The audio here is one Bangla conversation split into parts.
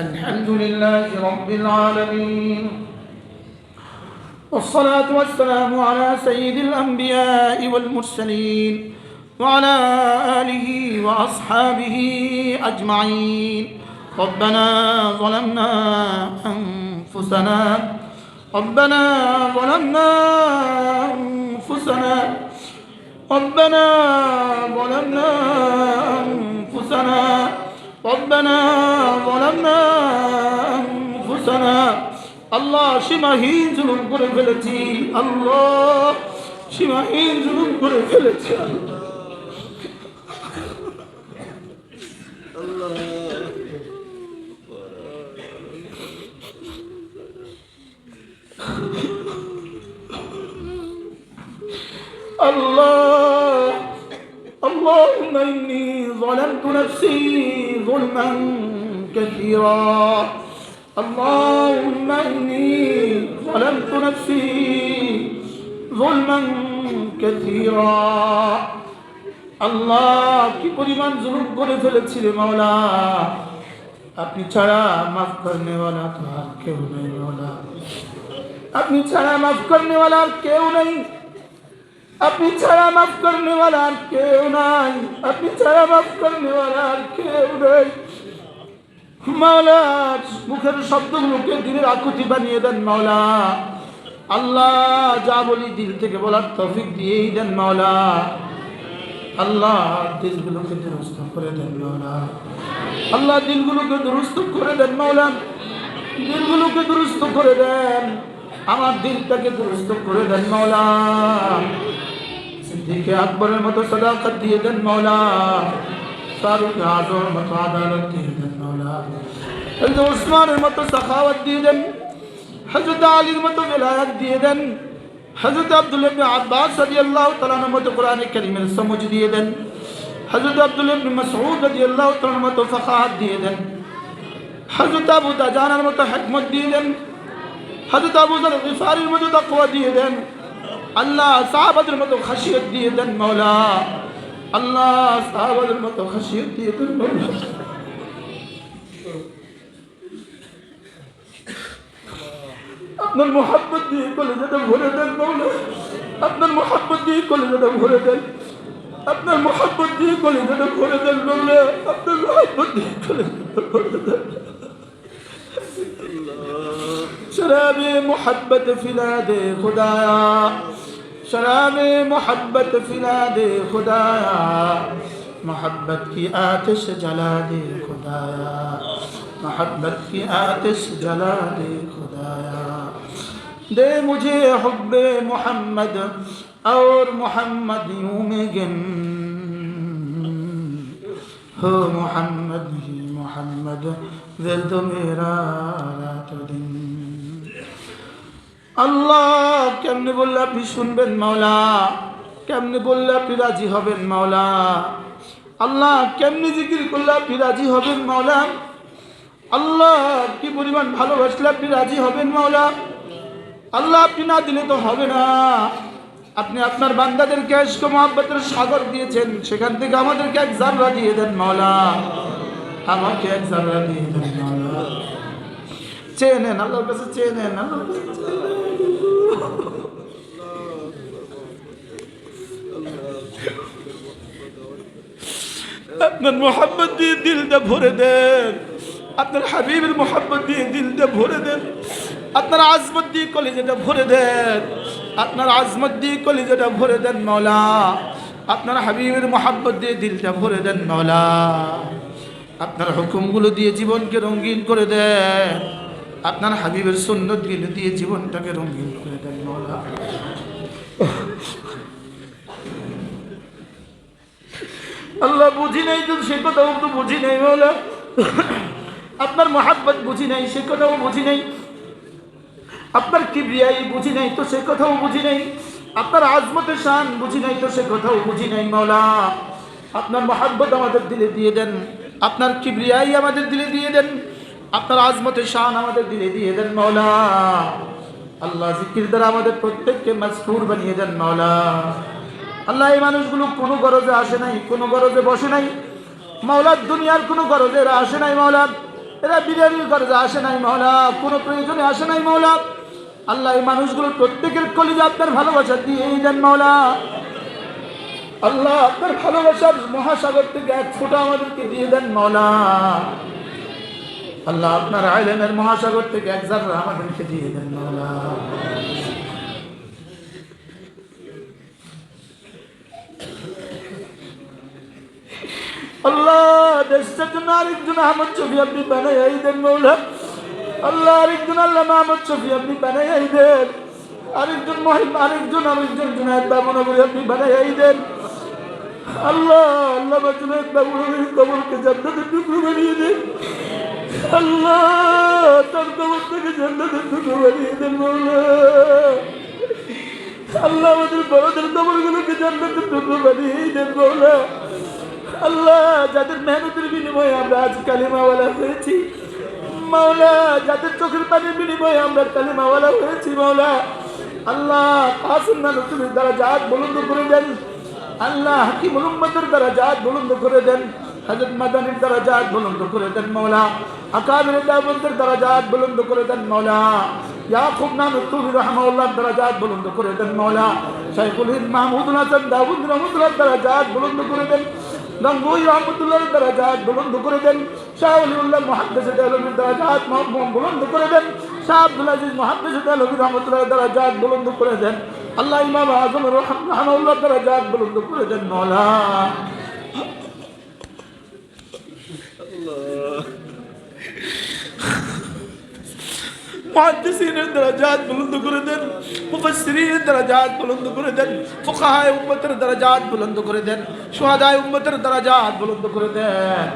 الحمد لله رب العالمين والصلاة والسلام على سيد الأنبياء والمرسلين وعلى آله وأصحابه أجمعين. ربنا ظلمنا أنفسنا ربنا ظلمنا أنفسنا ربنا ظلمنا أنفسنا. ربنا ظلمنا أنفسنا আল্লাহ সীমাহীন জুলুম করে ফেলেছি আল্লাহ সীমাহীন জুলুম করে ফেলেছি আল্লাহ الله اللهم إني ظلمت نفسي ظلما كثيرا. اللهم إني ظلمت نفسي ظلما كثيرا. আল্লাহ, কি পরিমাণ জুলুম করে ফেলেছিলে মাওলা। আপনি ছাড়া মাফ করনেওয়ালা তো আর কেউ নেই মাওলা। আপনি ছাড়া মাফ করনেওয়ালা আর কেউ নেই। আপনি ছাড়া মাফ করলে আর কেউ নাই। আপনি ছাড়া মাফ করলে আর কেউ নাই। মাওলা, মুখের শব্দগুলোকে দিনের আকুতি বানিয়ে দেন মাওলা। আল্লাহ যা বলি দিল থেকে বলার তফিক দিয়েই দেন মাওলা। আল্লাহ দিলগুলোকে দুরুস্ত করে দেন মাওলা। আল্লাহ দিলগুলোকে দুরুস্ত করে দেন মাওলা। দিলগুলোকে দুরুস্ত করে দেন। আমার দিলটাকে দুরুস্ত করে দেন মাওলা। সিদ্দিকে আকবরের মতো সদাকত দিয়ে দেন মাওলা। ফারুক আজমের মতো আদালত দিয়ে দেন মাওলা। হযরত ওসমানের মতো সাখাওয়াত দিয়ে দেন। হযরত আলীর মতো বেলায়াত দিয়ে দেন। হযরত আব্দুল্লাহ ইবনে আব্বাস রাদিয়াল্লাহু তাআলার মতো কোরআনে কারীমের সমঝ দিয়ে দেন। হযরত আব্দুল্লাহ ইবনে মাসউদ রাদিয়াল্লাহু তাআলার মতো ফাকাহাত দিয়ে দেন। হযরত আবু দাজানের মতো হিকমত দিয়ে দেন। হযরত আবু যর গিফারির মতো তাকওয়া দিয়ে দেন। আল্লাহ সাহাবাদের মতো খাসিয়ত দিয়ে দেন মাওলা আল্লাহ সাহাবাদের মতো খাসিয়ত দিয়ে দেন মাওলা আপনার মোহাব্বত দিয়ে কলেজাটা ভরে দেন মাওলা আপনার মোহাব্বত দিয়ে কলেজাটা ভরে দেন আপনার মোহাব্বত দিয়ে কলেজাটা ভরে দেন মাওলা আপনার মোহাব্বত দিয়ে কলেজাটা ভরে দেন شراب محبت فلا دے خدایا शराब मोहब्बत पिला दे खुदाया मोहब्बत की आतिश जला दे खुदाया मोहब्बत की आतिश जला दे खुदाया दे मुझे हब मोहम्मद और मोहम्मद यूँ में गिन हो मोहम्मद ही मोहम्मद दिल तो मेरा रात दिन আল্লাহ কেমনে বললে আপনি শুনবেন মাওলা? কেমনে বললে আপনি রাজি হবেন মাওলা? আল্লাহ কেমনে জিকির করলে আপনি রাজি হবেন মাওলা? আল্লাহ কি পরিমাণ ভালোবাসলে আপনি রাজি হবেন মাওলা? আল্লাহ আপনি না দিলে তো হবে না। আপনি আপনার বান্দাদেরকে আজকে মহাব্বতের সাগর দিয়েছেন। সেখান থেকে আমাদেরকে এক জাররা দিয়ে দেন মাওলা। আমাকে এক জাররা দিয়ে দেন। চেয়ে নেন আল্লাহর কাছে চেয়ে নেন আপনার মোহাম্মত দিয়ে দিলটা ভরে দেন। আপনার হাবিবের মোহাম্মত দিয়ে দিলটা ভরে দেন। আপনার আজমত দিয়ে কলেজেটা ভরে দেন। আপনার আজমত দিয়ে কলেজেটা ভরে দেন মৌলা। আপনার হাবিবের মোহাম্মত দিয়ে দিলটা ভরে দেন মৌলা। আপনার হুকুমগুলো দিয়ে জীবনকে রঙিন করে দেন। আপনার হাবিবের সুন্নতগুলো দিয়ে জীবনটাকে রঙিন করে দেন মৌলা আল্লাহ বুঝি নাই তো, সে কথাও তো বুঝি নাই মৌলা আপনার মহাব্বত বুঝি নাই, সে কথাও বুঝি নাই। আপনার কিবরিয়াই বুঝি নাই তো, সে কথাও বুঝি নাই। আপনার আজমতের শান বুঝি নাই তো, সে কথাও বুঝি নাই মাওলা। আপনার মহাব্বত আমাদের দিলে দিয়ে দেন। আপনার কিবরিয়াই আমাদের দিলে দিয়ে দেন। আপনার আজমতের শান আমাদের দিলে দিয়ে দেন মাওলা আল্লাহ জিকির দ্বারা আমাদের প্রত্যেককে মজবুর বানিয়ে দেন মাওলা আল্লাহ এই মানুষগুলো কোনো গরজে আসে নাই, কোনো গরজে বসে নাই। মাওলার দুনিয়ার কোনো গরজে এরা আসে নাই মাওলা এরা বিরিয়ানির গরজে আসে নাই মহলা কোনো প্রয়োজনে আসে নাই মহলা আল্লাহ এই মানুষগুলোর প্রত্যেকের কলিজা আপনার ভালোবাসা দিয়ে দেন মহলা আল্লাহ আপনার ভালোবাসার মহাসাগর থেকে এক ফোঁটা আমাদেরকে দিয়ে দেন মৌলা। আল্লাহ, আপনার আইলেনের মহাসাগর থেকে এক জাররা আমাদেরকে দিয়ে দেন মৌলা আল্লাহ দেশটার জন্য আরেকজন আহমদ ছবি আপনি বানাই দেন মৌলা আল্লাহ, আরেকজন আল্লাহ মাহমদ ছবি আপনি বানাই দেন। আরেকজন মহিম, আরেকজন আরেকজন জুনায়দ বাবনগরী আপনি বানাই দেন। আল্লাহ আল্লাহ বাজুনায়দ বাবনগরী কবরকে জান্নাতের টুকরো বানিয়ে দেন। আল্লাহ, তার কবর থেকে আল্লাহ আমাদের বড়দের কবরগুলোকে জান্নাতের টুকরো বানিয়ে দেন মৌলা। আল্লাহ, যাদের মেহনতের বিনিময়ে আমরা আজ কালিমাওয়ালা হয়েছি মাওলা যাদের চোখের পানির বিনিময়ে আমরা কালিমাওয়ালা হয়েছি মাওলা আল্লাহ কাসিম নানু তুমি দ্বারা জাত বলন্দ করে দেন। আল্লাহ, হাকিম উম্মতের দ্বারা জাত বলন্দ করে দেন। হজরত মাদানির দ্বারা জাত বলন্দ করে দেন মাওলা আকাবির দাবন্দের দ্বারা জাত বলন্দ করে দেন মাওলা, ইয়াকুব নানু তুমি রহমাউল্লাহর দ্বারা জাত বলন্দ করে দেন মাওলা, শাইখুল হিন্দ মাহমুদুল হাসান দাউদ রহমতুল্লাহ দ্বারা জাত বলন্দ করে দেন, গঙ্গুই রহমতুল্লাহ দ্বারা জাত বুলন্দ করে দেন, শাহ অলিউল্লাহ মহাদ্দেশ আলমীর দ্বারা জাত বুলন্দ করে দেন, শাহ আব্দুল আজিজ মহাদ্দেশ আলমী রহমতুল্লাহ দ্বারা জাত বুলন্দ করে দেন, আল্লাহ ইমাম আজম রহমাউল্লাহ দ্বারা জাত বুলন্দ করে দেন মৌলা মুহাদ্দিসিনের দরাজাত বুলন্দ করে দেন, মুফাসসিরিনের দরাজাত বুলন্দ করে দেন, ফুকাহায়ে উম্মতের দরাজাত বুলন্দ করে দেন, শুহাদায়ে উম্মতের দরাজাত বুলন্দ করে দেন।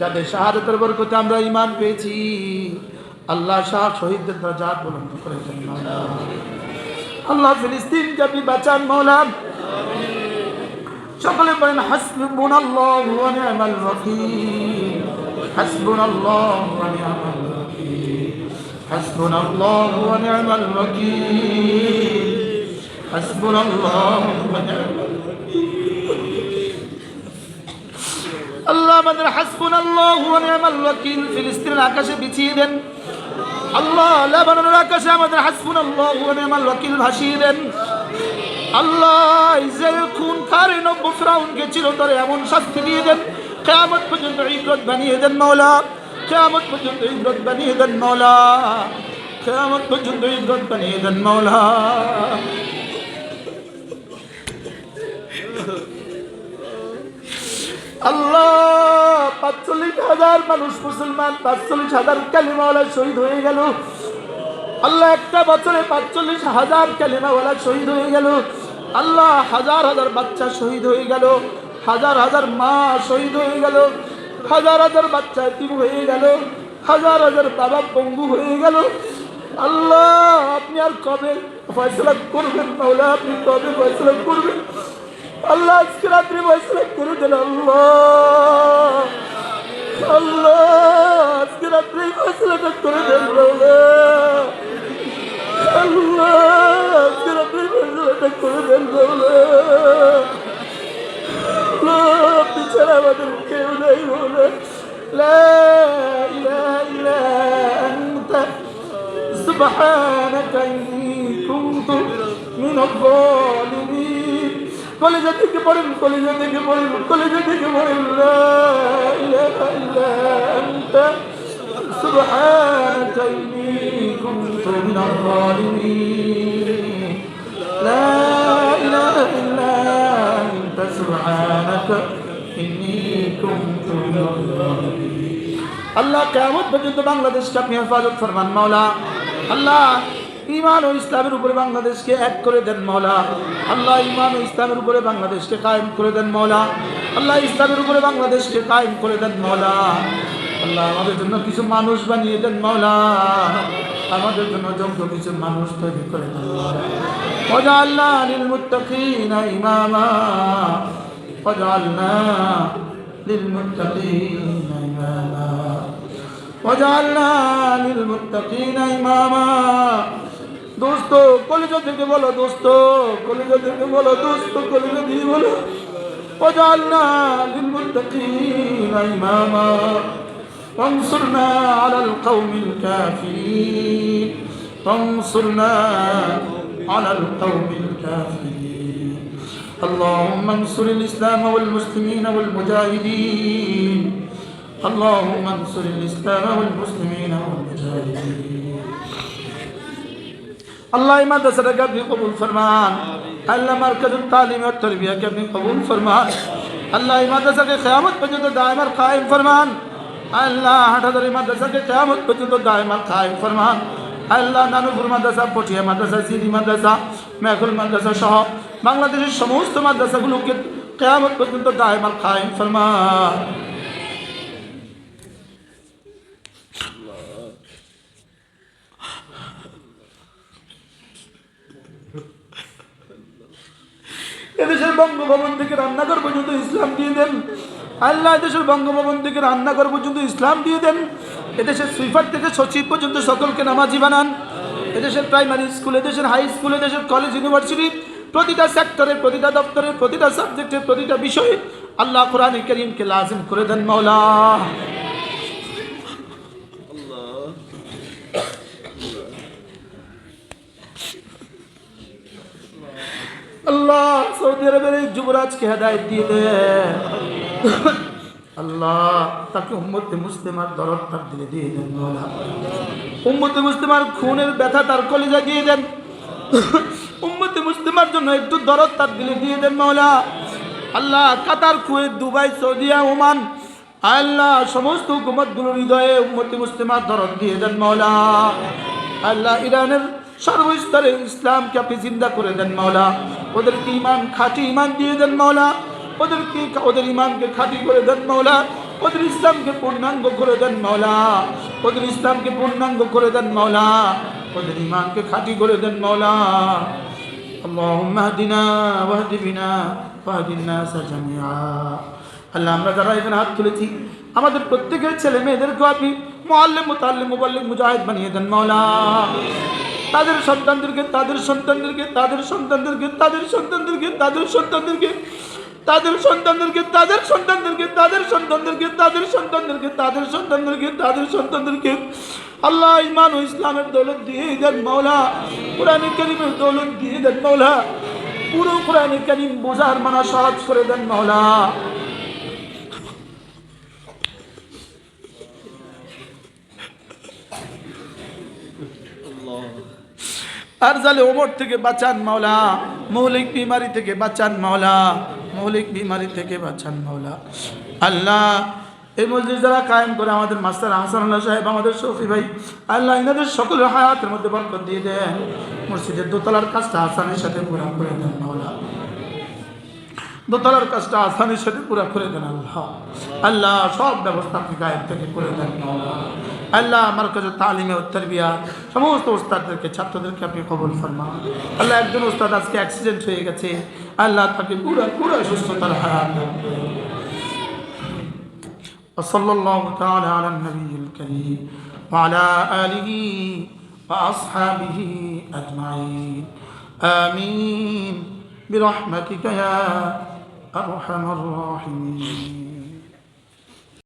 যাদের শাহাদাতের বরকতে আমরা ঈমান পেয়েছি, আল্লাহ শাহ শহীদদের দরাজাত বুলন্দ করে দেন আল্লাহ ফিলিস্তিনকে আপনি বাঁচান, মাওলা। সকলে বলেন, হাসবুনাল্লাহু ওয়া নি'মাল ওয়াকিল। হাসবুনাল্লাহু ওয়া নি'মাল ওয়াকিল حسبنا الله ونعم الوكيل حسبنا الله ونعم আল্লাহ আমাদের হাসবুন আল্লাহ নিয়ামাল ওয়াকিল ফিলিস্তিনের আকাশে বিছিয়ে দেন আল্লাহ লেবাননের আকাশে আমাদের হাসবুন আল্লাহ নিয়ামাল ওয়াকিল ভাসিয়ে দেন আল্লাহ ইসরায়েল খুন খারে নব্য ফ্রাউনকে চিরতরে এমন শাস্তি দিয়ে দেন কেয়ামত পর্যন্ত ইকরত বানিয়ে দেন মৌলা কেয়ামত পর্যন্ত ইকরত বানিয়ে দেন মৌলা কেয়ামত পর্যন্ত ইকরত বানিয়ে দেন মৌলা আল্লাহ, পাঁচচল্লিশ হাজার মানুষ মুসলমান, পাঁচচল্লিশ হাজার কালিমাওয়ালা শহীদ হয়ে গেল। আল্লাহ, একটা বছরে পাঁচচল্লিশ হাজার কালিমাওয়ালা শহীদ হয়ে গেল। আল্লাহ, হাজার হাজার বাচ্চা শহীদ হয়ে গেল। হাজার হাজার মা শহীদ হয়ে গেল, হাজার হাজার বাচ্চা এতিম হয়ে গেল, হাজার হাজার বাবা পঙ্গু হয়ে গেল। আল্লাহ, আপনি আর কবে ফয়সলা করবেন তাহলে আপনি কবে ফয়সলা করবেন? আল্লাহ, আজকে রাত্রি ফয়সলা করে দেন আল্লাহ। আল্লাহ, আজকে রাত্রি ফয়সলাটা করে দেন আল্লাহ, আজকে রাত্রি ফয়সলাটা করে দেন আল্লাহ আপনি ছাড়া আমাদের কেউ নেই বলে لا إله إلا أنت سبحانك إني كنت من الظالمين কলেজা থেকে পড়েন কলেজা থেকে পড়েন কলেজা থেকে পড়েন لا إله إلا أنت سبحانك إني كنت من الظالمين لا إله إلا أنت سبحانك আল্লাহ কেমন পর্যন্ত বাংলাদেশকে আপনি হেফাজত ফরমান, মাওলা। আল্লাহ ইমান ও ইসলামের উপরে বাংলাদেশকে এক করে দেন, মাওলা। আল্লাহ ইমান ও ইসলামের উপরে বাংলাদেশকে কায়েম করে দেন, মাওলা। আল্লাহ, ইসলামের উপরে বাংলাদেশকে কায়েম করে দেন, মাওলা। আল্লাহ, আমাদের জন্য কিছু মানুষ বানিয়ে দেন, মাওলা। আমাদের জন্য যোগ্য কিছু মানুষ তৈরি করে দেন মজা আল্লাহ নীল মুত্তাকিনা ইমামা। وجعلنا للمتقين إماما وجعلنا للمتقين إماما দোস্ত কলিজা থেকে বলো দোস্ত কলিজা থেকে বলো দোস্ত কলিজা দিয়ে বলো وجعلنا للمتقين إماما وانصرنا على القوم الكافرين وانصرنا على القوم الكافرين اللهم انصر الإسلام والمسلمين والمجاهدين. اللهم انصر الإسلام والمسلمين والمجاهدين. اللہ مدرسہ کا بھی قبول فرمان. اللہ مرکز التعلیم اور تربیہ کا بھی قبول فرمان. اللہ مدرسہ کے قیامت پر جو دائم اور قائم فرمان اللہ حضر مدرسہ کے قیامت پر جو دائم اور قائم فرمان. اللہ نانو مدرسہ پوٹھیا مدرسہ سیدھی مدرسہ محفل مدرسہ شہر. বাংলাদেশের সমস্ত মাদ্রাসাগুলোকে কেয়ামত পর্যন্ত দায়মার কায়েম, ফরমান। এদেশের বঙ্গভবন থেকে রান্নাঘর পর্যন্ত ইসলাম দিয়ে দেন। আল্লাহ, এদেশের বঙ্গভবন থেকে রান্নাঘর পর্যন্ত ইসলাম দিয়ে দেন। এদেশের সুইপার থেকে সচিব পর্যন্ত সকলকে নামাজি বানান। এদেশের প্রাইমারি স্কুল, এদেশের হাই স্কুল, এদেশের কলেজ, ইউনিভার্সিটি প্রতিটা সেক্টরের প্রতিটা দপ্তরের প্রতিটা সাবজেক্টের প্রতিটা বিষয়ে আল্লাহ কোরআন করিমকে লাজিম করে দেন মৌলা আল্লাহ সৌদি আরবের এই যুবরাজকে হেদায়ত দিয়ে দে। আল্লাহ তাকে উম্মতে মুসলিমার দরদ তার দিলে দিয়ে দেন মৌলা উম্মতে মুসলিমার খুনের ব্যথা তার কলিজা দিয়ে দেন। উম্মতে জন্য একটু দরদ তার দিলে দিয়ে দেন মৌলা আল্লাহ কাতার, কুয়েত, দুবাই সৌদিয়া ওমান। আল্লাহ সমস্ত হুকুমতগুলোর হৃদয়ে উম্মতে মুসলিমার দরদ দিয়ে দেন মৌলা আল্লাহ ইরানের সর্বস্তরে ইসলামকে আপনি জিন্দা করে দেন মাওলা। ওদেরকে ইমান খাঁটি ইমান দিয়ে দেন মাওলা। ওদেরকে, ওদের ইমানকে খাঁটি করে দেন মাওলা। ওদের ইসলামকে পূর্ণাঙ্গ করে দেন মাওলা। ওদের ইসলামকে পূর্ণাঙ্গ করে দেন মাওলা। ওদের ইমানকে খাঁটি করে দেন মাওলা। اللهم اهدنا واهد بنا واهد الناس جميعا আল্লাহ আমরা যারা এখানে হাত তুলেছি আমাদের প্রত্যেকের ছেলে মেয়েদেরকে আপনি মোয়াল্লিম মুতাল্লিম মুবাল্লিম মুজাহিদ বানিয়ে দেন মাওলা তাদের সন্তানদেরকে তাদের সন্তানদেরকে তাদের সন্তানদেরকে তাদের সন্তানদেরকে তাদের সন্তানদেরকে তাদের সন্তানদেরকে তাদের সন্তানদেরকে তাদের সন্তানদেরকে তাদের সন্তানদেরকে তাদের সন্তানদেরকে তাদের সন্তানদেরকে আল্লাহ ইমান ও ইসলামের দৌলত দিয়ে দেন মাওলা। কোরআন করিমের দৌলত দিয়ে দেন মাওলা। পুরো কোরআন করিম বোঝার মানা সহজ করে দেন মাওলা। আর জালে ওমর থেকে বাঁচান মাওলা, মৌলিক বিমারি থেকে বাঁচান মাওলা, মৌলিক বিমারি থেকে বাঁচান মাওলা। আল্লাহ এই মসজিদ যারা কায়েম করে, আমাদের মাস্টার হাসান আল্লাহ সাহেব, আমাদের শফি ভাই, আল্লাহ ইনাদের সকলের হায়াতের মধ্যে বরকত দিয়ে দেন। মসজিদের দোতলার কাজটা হাসানের সাথে পুরা করে দেন মাওলা। দোতলার কাজটা আসানের সাথে পুরা করে দেন আল্লাহ। আল্লাহ সব ব্যবস্থা আপনি গায়েব থেকে করে দেন আল্লাহ আমার কাছে তালিমে উত্তর বিয়া সমস্ত ওস্তাদদেরকে ছাত্রদেরকে আপনি কবল ফরমান। আল্লাহ একজন ওস্তাদ আজকে অ্যাক্সিডেন্ট হয়ে গেছে। আল্লাহ তাকে পুরা পুরা সুস্থতার করুন। وصلى الله تعالى على النبي الكريم وعلى آله وأصحابه أجمعين. آمين. برحمتك يا أرحم الراحمين.